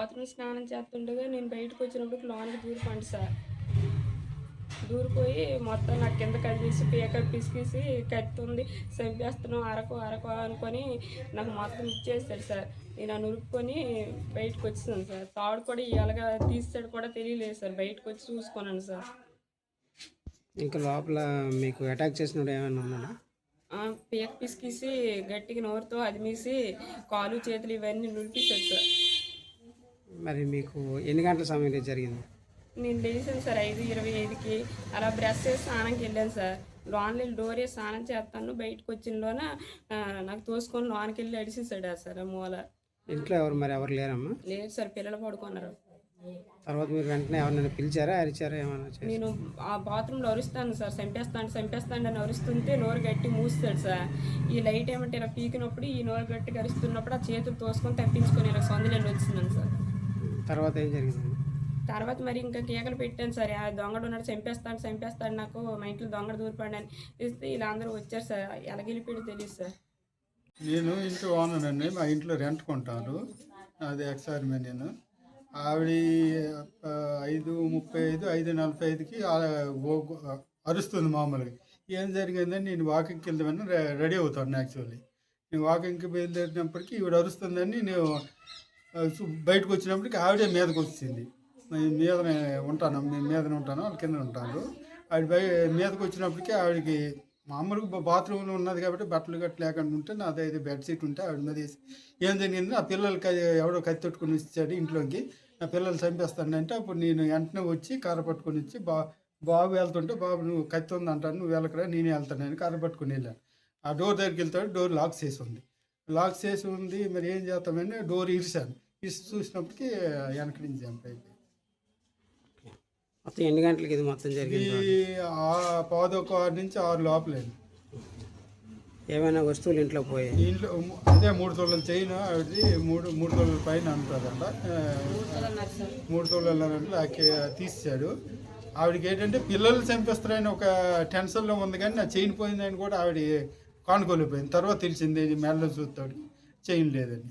Bathroom స్నానం చేస్తుండగా నేను బయటకు వచ్చినప్పుడు లోనికి దూరిపోండి సార్. దూరిపోయి మొత్తం నా కింద కలిసి పీక పిసికేసి కత్తి ఉంది చంపేస్తున్నాం అరకు అరకు అనుకొని నాకు మొత్తం ఇచ్చేస్తాడు సార్. నేను నురుక్కొని బయటకు వచ్చేసాను సార్. తాడు కూడా ఎలాగా తీస్తాడు కూడా తెలియలేదు సార్. బయటకు వచ్చి చూసుకున్నాను సార్. ఇంకా లోపల మీకు అటాక్ చేసినప్పుడు ఏమైనా ఉన్నాడా? పీక పిసికేసి గట్టిగా నోరుతో అదిమేసి కాలు చేతులు ఇవన్నీ నులిపిస్తాడు సార్. మరి మీకు ఎన్ని గంటల సమయంలో జరిగింది? నేను లేచాను సార్ ఐదు ఇరవై ఐదుకి. అలా బ్రష్ చేసి స్నానంకి వెళ్ళాను సార్. లోన్లో డోర్ వేసి స్నానం చేస్తాను బయటకు వచ్చిన లోన ఆ, నాకు తోసుకొని లోనికి వెళ్ళి అడిసేసాడు సార్ మూల. ఇంట్లో ఎవరు మరి? ఎవరు లేరమ్మా? లేదు సార్ పిల్లలు పడుకున్నారు. తర్వాత మీరు వెంటనే ఎవరినైనా పిలిచారా అరిచారా ఏమన్నా? నేను ఆ బాత్రూంలో అరుస్తాను సార్ చంపేస్తాను చంపేస్తాను అని అరుస్తుంటే నోరు గట్టి మూస్తాడు సార్. ఈ లైట్ ఏమంటే ఇలా పీకినప్పుడు ఈ నోరు గట్టిగా అరుస్తున్నప్పుడు ఆ చేతులు తోసుకొని తప్పించుకొని ఇలా సొందలేని వచ్చిందని సార్. తర్వాత ఏం జరిగింది తర్వాత మరి ఇంకా కేకలు పెట్టాను సార్. ఆ దొంగడు ఉన్నాడు చంపేస్తాడు చంపేస్తాడు నాకు మా ఇంట్లో దొంగడు దూరిపడి అని ఇస్తే ఇలా అందరూ వచ్చారు సార్. ఎలాగెళ్ళిపోయాడు తెలియదు సార్. నేను ఇంట్లో ఓనర్ అండి మా ఇంట్లో రెంట్ కొంటాను అది ఎక్స్ఆర్ నేను. ఆవిడ ఐదు ముప్పై ఐదు ఐదు నలభై ఐదుకి అరుస్తుంది మామూలుగా. ఏం జరిగిందని నేను వాకింగ్కి వెళ్దామని రె- రెడీ అవుతాను యాక్చువల్లీ. నేను వాకింగ్కి బయలుదేరినప్పటికీ ఈవిడ అరుస్తుందని నేను బయటకు వచ్చినప్పటికి ఆవిడే మీదకి వచ్చింది నేను మీదనే ఉంటాను నేను మీదనే ఉంటాను వాళ్ళ కింద ఉంటాను. ఆవిడ బయ మీదకి వచ్చినప్పటికీ ఆవిడకి మామూలుగా బాత్రూంలో ఉన్నది కాబట్టి బట్టలు గట్ట లేకుండా ఉంటే నాది అయితే బెడ్షీట్ ఉంటే ఆవిడ మీద వేసి ఏం జరిగింది? ఆ పిల్లలకి ఎవడో కత్తి పెట్టుకుని వచ్చాడు ఇంట్లోకి. నా పిల్లలు చంపేస్తానంటే అప్పుడు నేను వెంటనే వచ్చి కర్ర పట్టుకొని వచ్చి బా బాబు వెళ్తుంటే బాబు నువ్వు కత్తి ఉంది అంటాను నువ్వు వెళ్ళకరా నేనే వెళ్తానని కర్ర పట్టుకుని వెళ్ళాను. ఆ డోర్ దగ్గరికి వెళ్తాడు డోర్ లాక్ చేసి ఉంది. లాక్ చేసి ఉంది మరి ఏం చేస్తామని డోర్ ఇరిశాను. ఇరిసి చూసినప్పటికీ వెనక నుంచి జంప్ అయిపోయింది. మొత్తం ఎన్ని గంటలకి ఇది మొత్తం జరిగింది పాదొక ఆరు నుంచి ఆరు లోపలేదు ఏమైనా వస్తువులు ఇంట్లో పోయాయి? ఇంట్లో అదే మూడు తొలల చైన్ ఆవిడది మూడు మూడు తొలల పైన సార్ మూడు తొలలు అంటే తీసాడు. ఆవిడకి ఏంటంటే పిల్లలు చంపేస్తారని ఒక టెన్షన్లో ఉంది కానీ నా చైన్ పోయిందని కూడా ఆవిడ కానుకోలేకపోయింది తర్వాత తెలిసింది ఇది మెడలో చూస్తాడు చైన్ లేదని.